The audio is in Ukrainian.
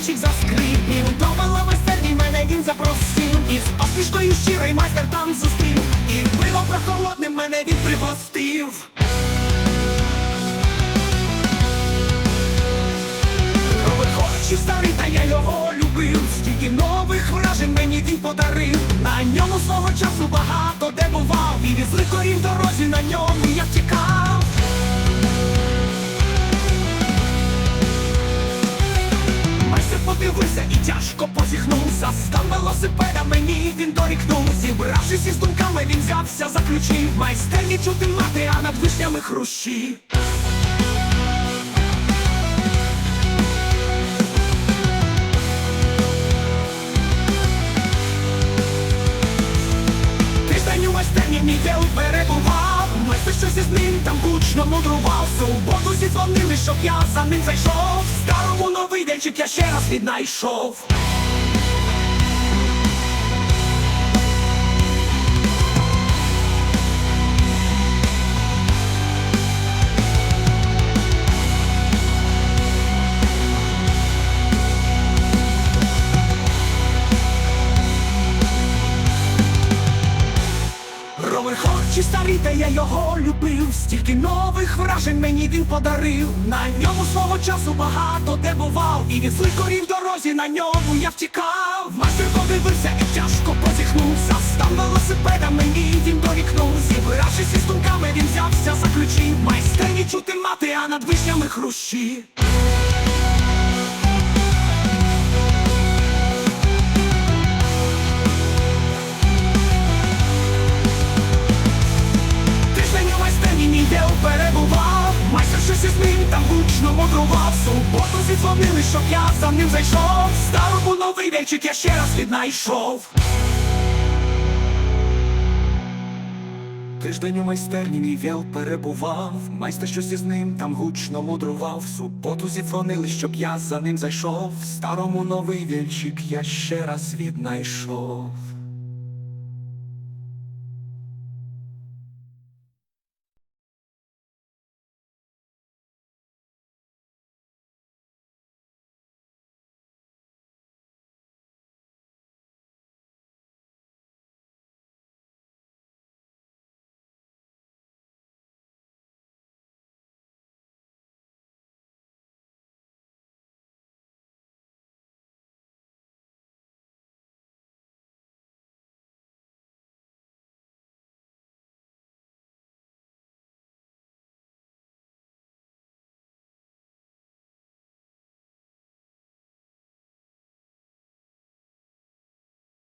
вінчик заскрипів. Домила майстерні мене він запросив. І з посмішкою щирий майстер там зустрів. І пиво прохолодним мене він пригостив. І старий, та я його любив. Стільки нових вражень мені він подарив. На ньому свого часу багато де бував. І від злих корів дорозі на ньому тяжко позіхнув За стан велосипеда мені. Він дорікнув Зібравшись із думками, він взявся за ключі. В Майстерні чути мати, а над вишнями хрущі. Тиждень у майстерні мій перебував. Майстер щось із ним гучно мудрував Суботу зідзвонили, щоб я за ним зайшов. Старому новий денчик я ще раз віднайшов Ровер хоч і старий, та я його любив. Стільки нових вражень мені він подарив. На ньому свого часу багато де бував І від злих корів дорозі на ньому я втікав. Мастер подивився і тяжко позіхнув. За стан велосипеда мені він дорікнув Зібравшись із думками, він взявся за ключі. Майстерні чути мати, а над вишнями хрущі Щось із ним там гучно мудрував Суботу. Зідзвонили, щоб я за ним зайшов. Старому новий венчик я ще раз віднайшов. Тиждень у майстерні мій віл перебував. Майстер щось із ним там гучно мудрував. Суботу зідзвонили, щоб я за ним зайшов. Старому новий вінчик я ще раз віднайшов